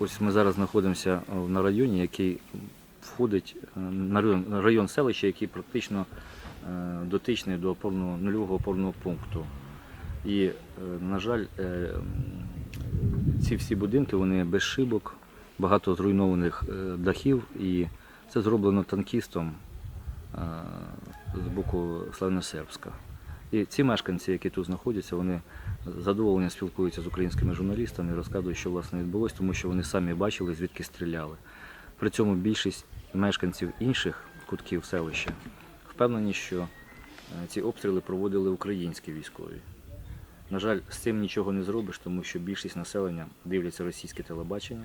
ось ми зараз знаходимося е, на районі, який входить е, на район, район селища, який практично е, дотичний до опорного, нульового опорного пункту. І, на жаль, ці всі будинки вони без шибок, багато зруйнованих дахів, і це зроблено танкістом з боку Славносербська. І ці мешканці, які тут знаходяться, вони з задоволенням спілкуються з українськими журналістами розказують, що власне відбулося, тому що вони самі бачили, звідки стріляли. При цьому більшість мешканців інших кутків селища впевнені, що е, ці обстріли проводили українські військові. На жаль, з цим нічого не зробиш, тому що більшість населення дивляться російське телебачення.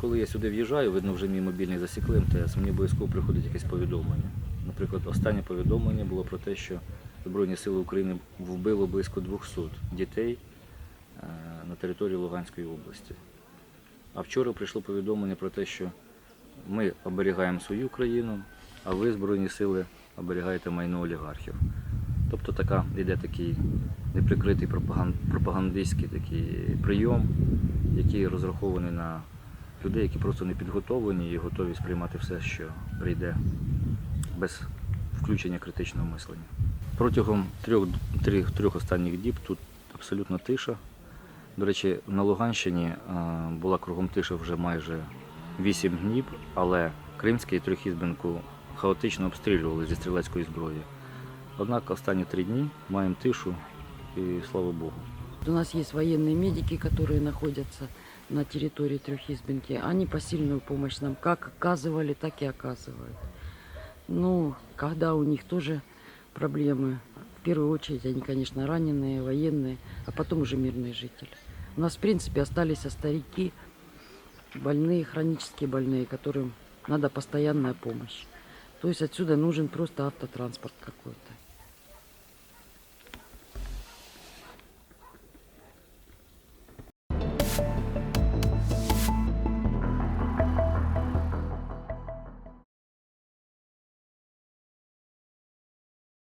Коли я сюди в'їжджаю, видно, вже мій мобільний засікли МТС, мені обов'язково приходить якесь повідомлення. Наприклад, останнє повідомлення було про те, що Збройні сили України вбило близько 200 дітей е, на території Луганської області. А вчора прийшло повідомлення про те, що ми оберігаємо свою країну, а ви, Збройні сили, оберігаєте майно олігархів. Тобто така йде такий неприкритий пропагандистський такий прийом, який розрахований на людей, які просто не підготовлені і готові сприймати все, що прийде без включення критичного мислення. Протягом трьох, трьох, трьох останніх діб тут абсолютно тиша. До речі, на Луганщині е, була кругом тиша вже майже 8 днів, але Кримський трьохізбинку хаотично обстрілювали зі стрілецької зброї. Однак останні три дні маємо тишу і слава Богу. У нас есть военные медики, которые находятся на территории Трехизбинки. Они посильную помощь нам как оказывали, так и оказывают. Ну, когда у них тоже проблемы, в первую очередь они, конечно, раненые, военные, а потом уже мирные жители. У нас, в принципе, остались старики, больные, хронические больные, которым надо постоянная помощь. То есть отсюда нужен просто автотранспорт какой-то.